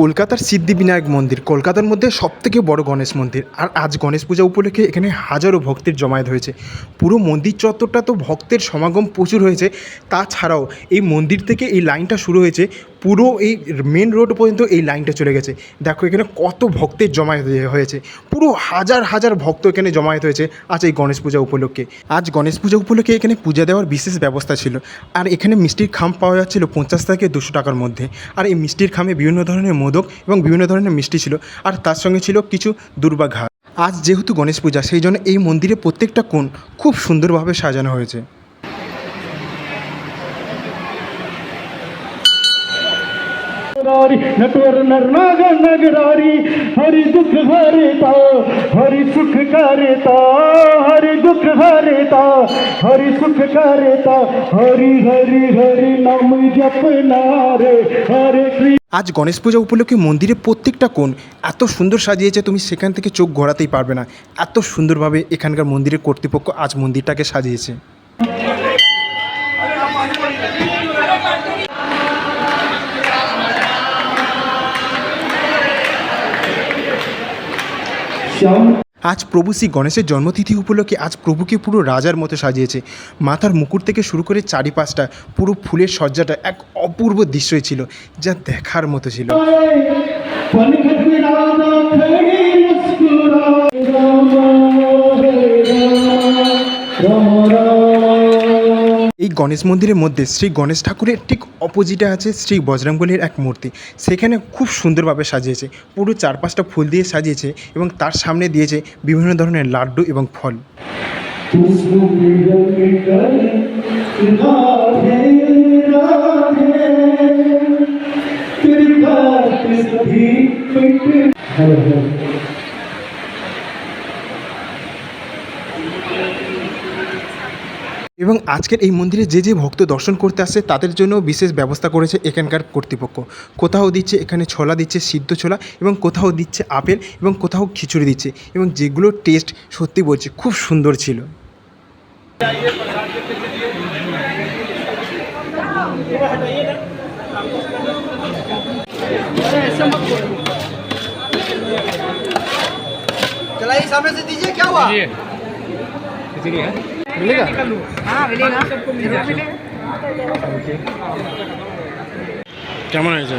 কলকাতার সিদ্ধিবিনায়ক মন্দির, কলকাতার মধ্যে সবথেকে বড় গণেশ মন্দির। আর আজ গণেশ পূজা উপলক্ষে এখানে হাজারো ভক্তের জমায়েত হয়েছে। পুরো মন্দির চত্বরটা তো ভক্তের সমাগম প্রচুর হয়েছে। তাছাড়াও এই মন্দির থেকে এই লাইনটা শুরু হয়েছে পুরো এই মেন রোড পর্যন্ত এই লাইনটা চলে গেছে। দেখো এখানে কত ভক্তের জমায়েত হয়ে- হয়েছে। পুরো হাজার হাজার ভক্ত এখানে জমায়েত হয়েছে আজ এই গণেশ পূজা উপলক্ষে। আজ গণেশ পূজা উপলক্ষে এখানে পূজা দেওয়ার বিশেষ ব্যবস্থা ছিল। আর এখানে মিষ্টির খাম পাওয়া যাচ্ছিল পঞ্চাশ থেকে দুশো টাকার মধ্যে। আর এই মিষ্টির খামে বিভিন্ন ধরনের মোদক এবং বিভিন্ন ধরনের মিষ্টি ছিল। আর তার সঙ্গে ছিল কিছু দুর্বা ঘাট। আজ যেহেতু গণেশ পূজা, সেই জন্য এই মন্দিরে প্রত্যেকটা কোণ খুব সুন্দরভাবে সাজানো হয়েছে। नगरारी नटवर नरनाग नगरारी हरि दुख हरिता हरि सुख करता हरि दुख हरिता हरि सुख करता हरि हरि हरि नाम जपना रे हरे कृष्ण আজ গণেশ পূজা উপলক্ষে মন্দিরে প্রত্যেকটা কোণ এত সুন্দর সাজিয়েছে তুমি সেখান থেকে চোখ ঘোরাতেই পারবে না এত সুন্দরভাবে এখানকার মন্দিরের কর্তৃপক্ষ আজ মন্দিরটাকে সাজিয়েছে আজ প্রভু শ্রী গণেশের জন্মতিথি উপলক্ষে আজ প্রভুকে পুরো রাজার মতো সাজিয়েছে। মাথার মুকুট থেকে শুরু করে চারিপাশটা, পুরো ফুলের সজ্জাটা এক অপূর্ব দৃশ্যই ছিল, যা দেখার মতো ছিল। এই গণেশ মন্দিরের মধ্যে শ্রী গণেশ ঠাকুরের ঠিক অপোজিটে আছে শ্রী বজরংবলীর এক মূর্তি। সেখানে খুব সুন্দরভাবে সাজিয়েছে। পুরো চারপাশটা ফুল দিয়ে সাজিয়েছে এবং তার সামনে দিয়েছে বিভিন্ন ধরনের লাড্ডু এবং ফল। এবং আজকের এই মন্দিরে যে যে ভক্ত দর্শন করতে আসছে তাদের জন্য বিশেষ ব্যবস্থা করেছে এখানকার কর্তৃপক্ষ কোথাও দিচ্ছে এখানে ছোলা দিচ্ছে সিদ্ধ ছোলা এবং কোথাও দিচ্ছে আপেল এবং কোথাও খিচুড়ি দিচ্ছে এবং যেগুলো টেস্ট সত্যি বলছি খুব সুন্দর ছিল चलाइए सामने से दीजिए क्या हुआ मिलेगा हाँ मिलेगा जरूर मिलेगा কেমন হয়েছে